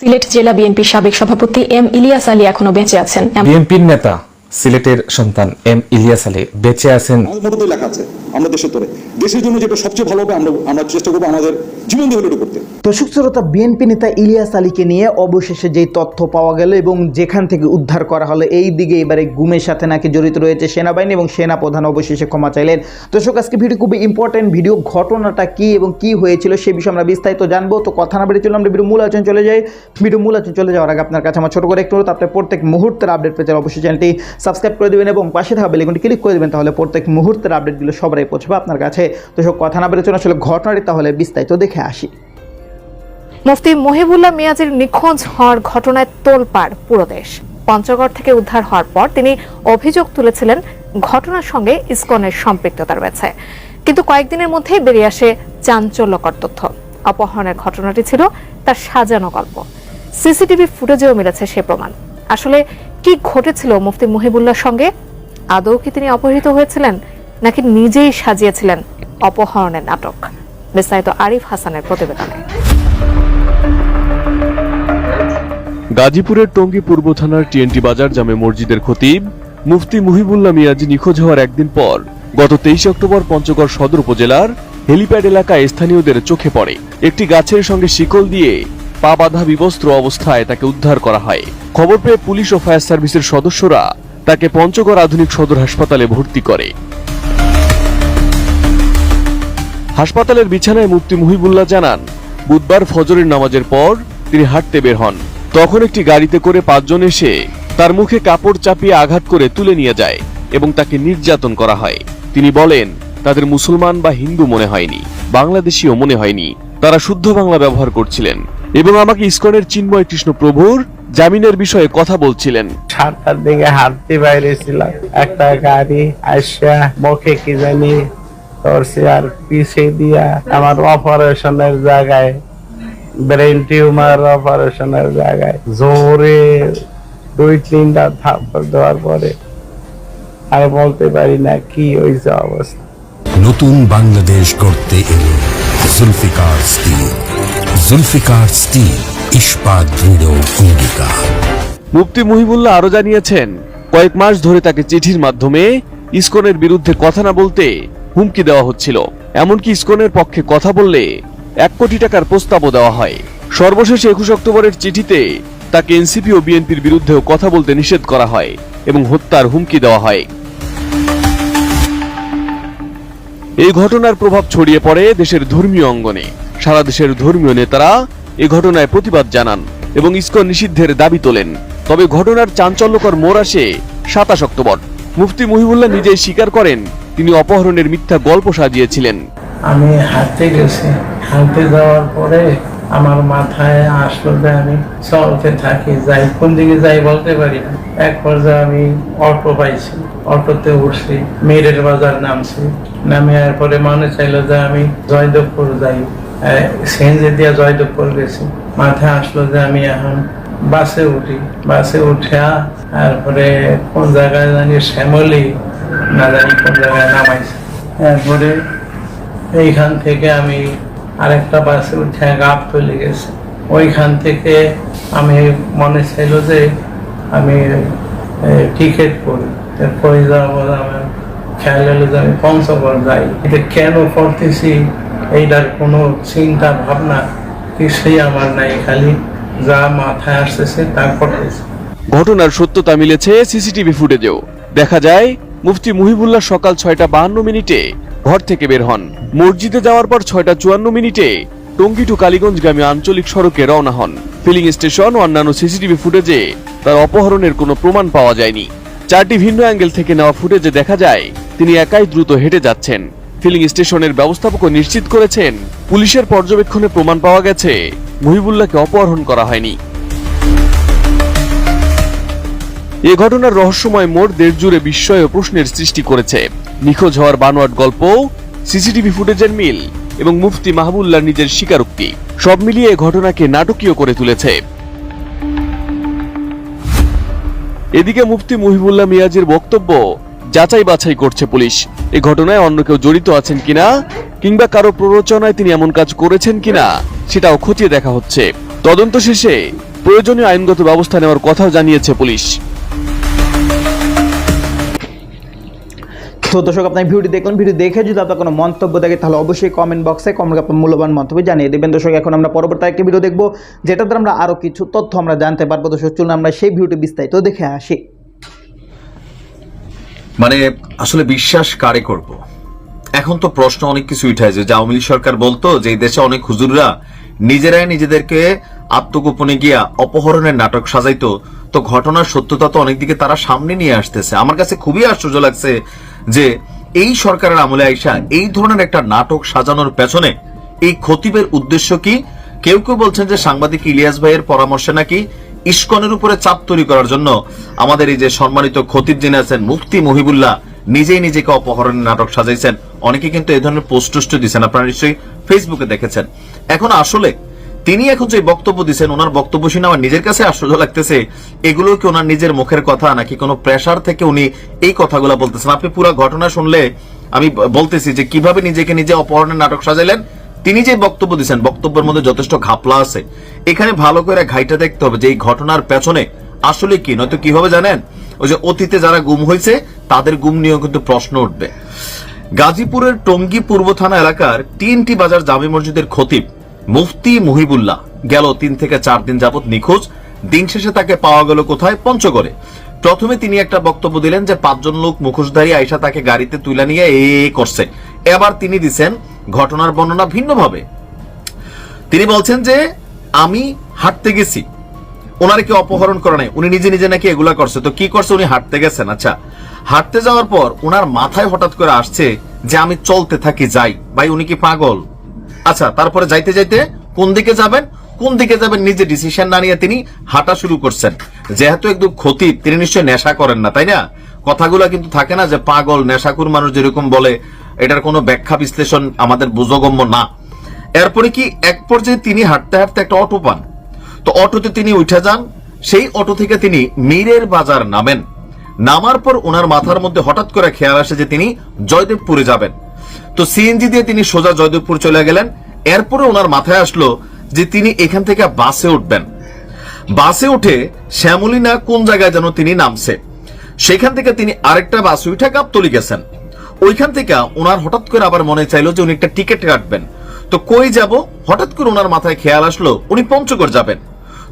সিলেট জেলা বিএনপির সাবেক সভাপতি এম ইলিয়াস আলী এখনও বেঁচে আছেন। বিএনপির নেতা সিলেটের সন্তান এম ইলিয়াস আলী বেঁচে আছেন। লেখা আছে। আমরা দেশের তরে। দেশের জন্য যেটা সবচেয়ে ভালো হবে, আমরা আমরা চেষ্টা করব আমাদের জীবন দিয়ে হলেও করতে। দর্শক শ্রোতা বিএনপি নেতা ইলিয়াস আলীকে নিয়ে অবশেষে যেই তথ্য পাওয়া গেল এবং যেখান থেকে উদ্ধার করা হলো, এই দিকে এবারে গুমের সাথে নাকি জড়িত রয়েছে সেনাবাহিনী এবং সেনা প্রধান অবশেষে ক্ষমা চাইলেন। দর্শক, আজকে ভিডিও খুবই ইম্পর্টেন্ট ভিডিও, ঘটনাটা কি এবং কি হয়েছিল সে বিষয়ে আমরা বিস্তারিত জানব। তো কথা না চলুন, আমরা ভিডিও মূল আলোচনা চলে যাই। ভিডিও মূল আলোচনা চলে যাওয়ার আগে আপনার কাছে আমার ছোট করে একটু আপনার প্রত্যেক মুহূর্তের আপডেট পেতে অবশ্যই চ্যানেলটি সাবস্ক্রাইব করে দেবেন এবং পাশে থাকা বেলেগুনটি ক্লিক করে দেবেন, তাহলে প্রত্যেক মুহূর্তের আপডেটগুলো সবারই পৌঁছবে আপনার কাছে। তো সব কথা না বেড়ে চলুন আসলে ঘটনাটি তাহলে বিস্তারিত দেখে আসি। মুফতি মহিবুল্লাহ মিয়াজির নিখোঁজ হওয়ার ঘটনায় তোলপাড় পুরো দেশ। পঞ্চগড় থেকে উদ্ধার হওয়ার পর তিনি অভিযোগ তুলেছিলেন, ঘটনার সঙ্গে ইসকনের সম্পৃক্ততা রয়েছে। কিন্তু কয়েকদিনের মধ্যেই বেরিয়ে আসে চাঞ্চল্যকর তথ্য। অপহরণের ঘটনাটি ছিল তার সাজানো গল্প। সিসিটিভি ফুটেজেও মিলেছে সে প্রমাণ। আসলে কি ঘটেছিল মুফতি মহিবুল্লাহর সঙ্গে? আদৌ কি তিনি অপহৃত হয়েছিলেন? নাকি নিজেই সাজিয়েছিলেন অপহরণের নাটক? বিস্তারিত আরিফ হাসানের প্রতিবেদনে। গাজীপুরের টঙ্গী পূর্ব থানার টিএনটি বাজার জামে মসজিদের খতিব মুফতি মুহিবুল্লাহ মিয়াজি নিখোঁজ হওয়ার একদিন পর গত তেইশে অক্টোবর পঞ্চগড় সদর উপজেলার হেলিপ্যাড এলাকায় স্থানীয়দের চোখে পড়ে। একটি গাছের সঙ্গে শিকল দিয়ে পা বাঁধা বিবস্ত্র অবস্থায় তাকে উদ্ধার করা হয়। খবর পেয়ে পুলিশ ও ফায়ার সার্ভিসের সদস্যরা তাকে পঞ্চগড় আধুনিক সদর হাসপাতালে ভর্তি করে। হাসপাতালের বিছানায় মুফতি মুহিবুল্লাহ জানান, বুধবার ফজরের নামাজের পর তিনি হাঁটতে বের হন। তখন একটি গাড়িতে করে পাঁচজন এসে তার মুখে কাপড় চাপিয়ে আঘাত করে তুলে নিয়ে যায় এবং তাকে নির্যাতন করা হয়। তিনি বলেন, তাদের মুসলমান বা হিন্দু মনে হয়নি, বাংলাদেশীও মনে হয়নি, তারা শুদ্ধ বাংলা ব্যবহার করছিলেন এবং আমাকে ইস্কনের চিন্ময় কৃষ্ণ প্রভুর জামিনের বিষয়ে কথা বলছিলেন। সাতটার দিকে হাঁটতে বাইরেছিলাম একটা গাড়ি আসা মুখে কি জানি ধরছে আর পিছিয়ে দিয়া আমার অপারেশনের জায়গায় ব্রেন টিউমার অপারেশনের জায়গায় জোরে দুই তিনটা থাপ্পড় দেওয়ার পরে আর বলতে পারি না কি হয়েছে অবস্থা। নতুন বাংলাদেশ গড়তে এলো জুলফিকার স্টিল। জুলফিকার স্টিল ইস্পাত দৃঢ় অঙ্গীকার। মুফতি মুহিবুল্লাহ আরও জানিয়েছেন কয়েক মাস ধরে তাকে চিঠির মাধ্যমে ইসকনের বিরুদ্ধে কথা না বলতে হুমকি দেওয়া হচ্ছিল। এমনকি ইসকনের পক্ষে কথা বললে এক কোটি টাকার প্রস্তাবও দেওয়া হয়। সর্বশেষ একুশ অক্টোবরের চিঠিতে তাকে এনসিপি ও বিএনপির বিরুদ্ধেও কথা বলতে নিষেধ করা হয় এবং হত্যার হুমকি দেওয়া হয়। এই ঘটনার প্রভাব ছড়িয়ে পড়ে দেশের ধর্মীয় অঙ্গনে। সারা দেশের ধর্মীয় নেতারা এ ঘটনায় প্রতিবাদ জানান এবং ইসকন নিষিদ্ধের দাবি তোলেন। তবে ঘটনার চাঞ্চল্যকর মোড় আসে সাতাশ অক্টোবর। মুফতি মুহিবুল্লাহ নিজেই স্বীকার করেন তিনি অপহরণের মিথ্যা গল্প সাজিয়েছিলেন। আমি হাঁটতে গেছি। হাঁটতে যাওয়ার পরে আমার মাথায় আসলো যে আমি চলতে থাকি, যাই, কোন দিকে যাই বলতে পারি না। এক পর্যায়ে আমি অটো পাইছি। অটোতে উঠছি মেরের বাজার নামছি। নামে পরে মনে চাইলো যে আমি জয়দেবপুর যাই। সেঞ্জে দিয়া জয়দেবপুর গেছি। মাথায় আসলো যে আমি এখন বাসে উঠি। বাসে উঠে তারপরে কোন জায়গায় জানি শ্যামলি না জানি কোন জায়গায় নামাইছে তারপরে এইখান থেকে আমি আরেকটা বাসে উঠে গাপ চলে গেছে। ওইখান থেকে আমি মনে ছিল যে আমি টিকিট করি পরে যাব আমার খেয়াল হলো যে আমি পঞ্চগড় যাই। এটা কেন করতেছি এইটার কোনো চিন্তা ভাবনা কিছুই আমার নাই খালি যা মাথায় আসতেছে তা করতেছে ঘটনার সত্যতা মিলেছে সিসিটিভি ফুটেজেও। দেখা যায় মুফতি মুহিবুল্লাহ সকাল ছয়টা বাহান্ন মিনিটে ঘর থেকে বের হন। মসজিদে যাওয়ার পর ছয়টা চুয়ান্ন মিনিটে টঙ্গী টু কালীগঞ্জগামী আঞ্চলিক সড়কে রওনা হন। ফিলিং স্টেশন ও অন্যান্য সিসিটিভি ফুটেজে তার অপহরণের কোনো প্রমাণ পাওয়া যায়নি। চারটি ভিন্ন অ্যাঙ্গেল থেকে নেওয়া ফুটেজে দেখা যায়, তিনি একাই দ্রুত হেঁটে যাচ্ছেন। ফিলিং স্টেশনের ব্যবস্থাপকও নিশ্চিত করেছেন, পুলিশের পর্যবেক্ষণে প্রমাণ পাওয়া গেছে, মুহিবুল্লাহকে অপহরণ করা হয়নি। এ ঘটনার রহস্যময় মোড় দেশ জুড়ে বিস্ময় ও প্রশ্নের সৃষ্টি করেছে। নিখোঁজ হওয়ার বানোয়াট গল্প, সিসিটিভি ফুটেজের মিল এবং মুফতি মাহবুল্লাহ নিজের স্বীকারোক্তি, সব মিলিয়ে এ ঘটনাকে নাটকীয় করে তুলেছে। এদিকে মুফতি মুহিবুল্লাহ মিয়াজের বক্তব্য, যাচাই বাছাই করছে পুলিশ। এ ঘটনায় অন্য কেউ জড়িত আছেন কিনা, কিংবা কারও প্ররোচনায় তিনি এমন কাজ করেছেন কিনা, সেটাও খতিয়ে দেখা হচ্ছে। তদন্ত শেষে প্রয়োজনীয় আইনগত ব্যবস্থা নেওয়ার কথাও জানিয়েছে পুলিশ। তো দর্শক, আপনার ভিডিওটি দেখুন, ভিডিও দেখে যদি আপনার কোনো মন্তব্য থাকে, তাহলে অবশ্যই কমেন্ট বক্সে কমেন্ট আপনার মূল্যবান মন্তব্য জানিয়ে দেবেন। দর্শক, এখন আমরা পরবর্তী একটি ভিডিও দেখব যেটা দ্বারা আমরা আরও কিছু তথ্য আমরা জানতে পারব। দর্শক, চলুন আমরা সেই ভিডিওটি বিস্তারিত দেখে আসি। মানে আসলে বিশ্বাস কারে করব? এখন তো প্রশ্ন অনেক কিছু উঠায় যে আওয়ামী সরকার বলতো যে দেশে অনেক হুজুররা নিজেরাই নিজেদেরকে আত্মগোপনে গিয়া অপহরণের নাটক সাজাইতো, তো ঘটনার সত্যতা তো অনেক দিকে তারা সামনে নিয়ে আসতেছে। আমার কাছে খুবই আশ্চর্য লাগছে যে এই সরকারের আমলে আইসা এই ধরনের একটা নাটক সাজানোর পেছনে এই খতিবের উদ্দেশ্য কি? কেউ কেউ বলছেন যে সাংবাদিক ইলিয়াস ভাইয়ের পরামর্শে নাকি ইস্কনের উপরে চাপ তৈরি করার জন্য আমাদের এই যে সম্মানিত খতিব যিনি আছেন, মুফতি মহিবুল্লাহ, নিজেই নিজেকে অপহরণের নাটক সাজাইছেন। অনেকে কিন্তু এই ধরনের পোস্ট টোস্ট দিচ্ছেন আপনারা নিশ্চয়ই ফেসবুকে দেখেছেন। এখন আসলে তিনি এখন যে বক্তব্য দিচ্ছেন ওনার বক্তব্য শুনে আমার নিজের কাছে আশ্চর্য লাগতেছে, এগুলো কি ওনার নিজের মুখের কথা নাকি কোনো প্রেসার থেকে উনি এই কথাগুলো বলতেছেন? আপনি পুরো ঘটনা শুনলে আমি বলতেছি যে কীভাবে নিজেকে নিজে অপহরণের নাটক সাজাইলেন তিনি যে বক্তব্য দিচ্ছেন বক্তব্যের মধ্যে যথেষ্ট ঘাপলা আছে। এখানে ভালো করে ঘাইটা দেখতে হবে যে এই ঘটনার পেছনে আসলে কি, নয়তো কি হবে জানেন? ওই যে অতীতে যারা গুম হয়েছে তাদের গুম নিয়েও কিন্তু প্রশ্ন উঠবে। গাজীপুরের টঙ্গী পূর্ব থানা এলাকার টিএনটি বাজার জামে মসজিদের খতিব মুফতি মুহিবুল্লাহ গেল তিন থেকে চার দিন যাবত নিখোঁজ। দিন শেষে তাকে পাওয়া গেল কোথায়? পঞ্চগড়ে। প্রথমে তিনি একটা বক্তব্য দিলেন যে, পাঁচজন লোক মুখোশধারী আইসা তাকে গাড়িতে তুলে নিয়ে এ করছে। এবার তিনি দিছেন ঘটনার বর্ণনা ভিন্নভাবে। তিনি বলছেন যে, আমি হাঁটতে গেছি। ওনারে কি অপহরণ করে নাই। উনি নিজে নিজে নাকি এগুলা করছে। তো কি করছে? উনি হাঁটতে গেছেন। আচ্ছা হাঁটতে যাওয়ার পর ওনার মাথায় হঠাৎ করে আসছে যে, আমি চলতে থাকি, যাই। ভাই, উনি কি পাগল? আচ্ছা তারপরে যাইতে যাইতে কোন দিকে যাবেন? কোন দিকে যাবেন? নিজে ডিসিশন না নিয়ে তিনি হাঁটা শুরু করছেন। যেহেতু একদম ক্ষতি, তিনি নিশ্চয়ই নেশা করেন না, তাই না? কথাগুলো কিন্তু থাকে না যে পাগল নেশাকুর মানুষ যেরকম বলে, এটার কোনো ব্যাখ্যা বিশ্লেষণ আমাদের বোধগম্য না। এরপরে কি এক পর্যায়ে তিনি হাঁটতে হাঁটতে একটা অটো পান। তো অটোতে তিনি উঠে যান, সেই অটো থেকে তিনি মীরের বাজার নামেন। নামার পর ওনার মাথার মধ্যে হঠাৎ করে খেয়াল আসে যে তিনি জয়দেবপুরে যাবেন। তো সিএনজি দিয়ে তিনি সোজা জয়দেবপুর চলে গেলেন। এরপরে ওনার মাথায় আসলো যে তিনি এখান থেকে বাসে উঠবেন। বাসে উঠে শ্যামলিনা কোন জায়গায় যেন তিনি নামছে। সেখান থেকে তিনি আরেকটা বাস উঠে গাবতলি গেছেন। ওইখান থেকে ওনার হঠাৎ করে আবার মনে চাইলো যে উনি একটা টিকিট কাটবেন। তো কই যাব? হঠাৎ করে ওনার মাথায় খেয়াল আসলো, উনি পঞ্চগড় যাবেন।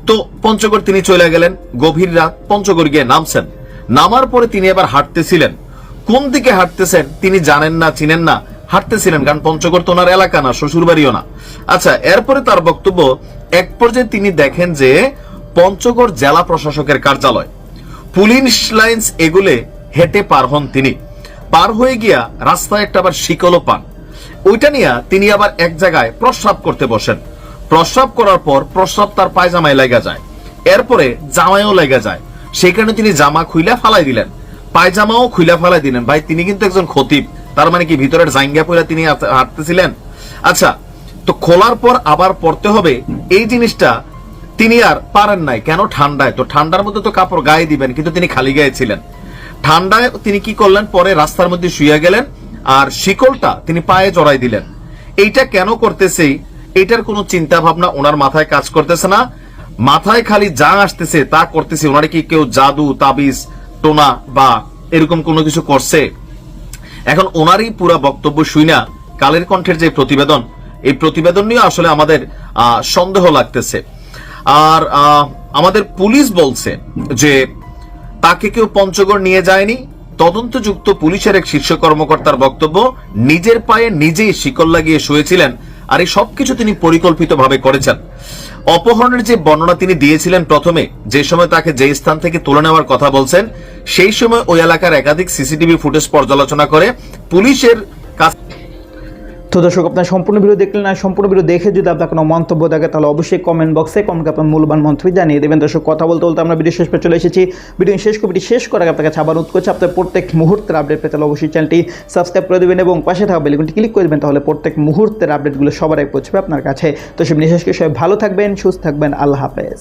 তো পঞ্চগড় তিনি চলে গেলেন, গভীর রাত পঞ্চগড় গিয়ে নামছেন। নামার পরে তিনি এবার হাঁটতেছিলেন। কোন দিকে হাঁটতেছেন তিনি জানেন না, চিনেন না। হাঁটতেছিলেন কারণ পঞ্চগড় তো ওনার এলাকা না শ্বশুর বাড়িও না। আচ্ছা এরপরে তার বক্তব্য, এক পর্যায়ে তিনি দেখেন যে পঞ্চগড় জেলা প্রশাসকের কার্যালয়, পুলিশ লাইন্স এগুলে হেঁটে পার হন তিনি। পার হয়ে গিয়া রাস্তায় একটা আবার শিকলও পান। ওইটা নিয়ে তিনি আবার এক জায়গায় প্রস্রাব করতে বসেন। প্রস্রাব করার পর প্রস্রাব তার পায়জামায় লেগে যায়। এরপরে জামায়ও লেগে যায়। সেখানে তিনি জামা খুইলা ফালাই দিলেন। পায়জামাও খুইলা ফালাই দিলেন। ভাই, তিনি কিন্তু একজন খতিব। তার মানে কি? ভিতরের জাইঙ্গা পয়লা তিনি হাঁটতেছিলেন? আচ্ছা তো খোলার পর আবার পড়তে হবে, এই জিনিসটা তিনি আর পারেন নাই। কেন? ঠান্ডায়। তো ঠান্ডার মধ্যে তো কাপড় গায়ে দিবেন, কিন্তু তিনি খালি গায়ে ছিলেন। ঠান্ডায় তিনি কি করলেন? পরে রাস্তার মধ্যে শুয়ে গেলেন আর শিকলটা তিনি পায়ে জড়াই দিলেন। এইটা কেন করতেছে? এটার কোনো চিন্তা ভাবনা ওনার মাথায় কাজ করতেছে না। মাথায় খালি যা আসতেছে তা করতেছে। ওনারে কি কেউ জাদু, তাবিজ, টোনা বা এরকম কোনো কিছু করছে? এখন ওনারই পুরা বক্তব্য শুইনা কালের কণ্ঠের যে প্রতিবেদন, এই প্রতিবেদন নিয়ে আসলে আমাদের সন্দেহ লাগতেছে। আর আমাদের পুলিশ বলছে যে, তাকে কেউ পঞ্চগড় নিয়ে যায়নি। তদন্তযুক্ত পুলিশের এক শীর্ষ কর্মকর্তার বক্তব্য, নিজের পায়ে নিজেই শিকল লাগিয়ে শুয়েছিলেন। আর এই সবকিছু তিনি পরিকল্পিতভাবে করেছেন। অপহরণের যে বর্ণনা তিনি দিয়েছিলেন প্রথমে, যে সময় তাকে যে স্থান থেকে তুলে নেওয়ার কথা বলছেন, সেই সময় ওই এলাকার একাধিক সিসিটিভি ফুটেজ পর্যালোচনা করে পুলিশের কাছে তো দর্শক, আপনার সম্পূর্ণ ভিডিও দেখলেন আর সম্পূর্ণ ভিডিও দেখে যদি আপনার কোনো মন্তব্য থাকে, তাহলে অবশ্যই কমেন্ট বক্সে কমেন্ট আপনার মূল্যবান মন্তব্য জানিয়ে দেবেন। দর্শক, কথা বলতে বলতে আমরা ভিডিও শেষ পে চলে এসেছি। ভিডিও শেষ কপিটি শেষ করার আগে আপনার কাছে আবার অনুরোধ করছি, আপনার প্রত্যেক মুহূর্তের আপডেট পেতে অবশ্যই চ্যানেলটি সাবস্ক্রাইব করে দেবেন এবং পাশে থাকা বেলগুনটি ক্লিক করে দেবেন, তাহলে প্রত্যেক মুহূর্তের আপডেটগুলো সবার আগে পৌঁছবে আপনার কাছে। তো সব বিশেষ করে সবাই ভালো থাকবেন, সুস্থ থাকবেন, আল্লাহ হাফেজ।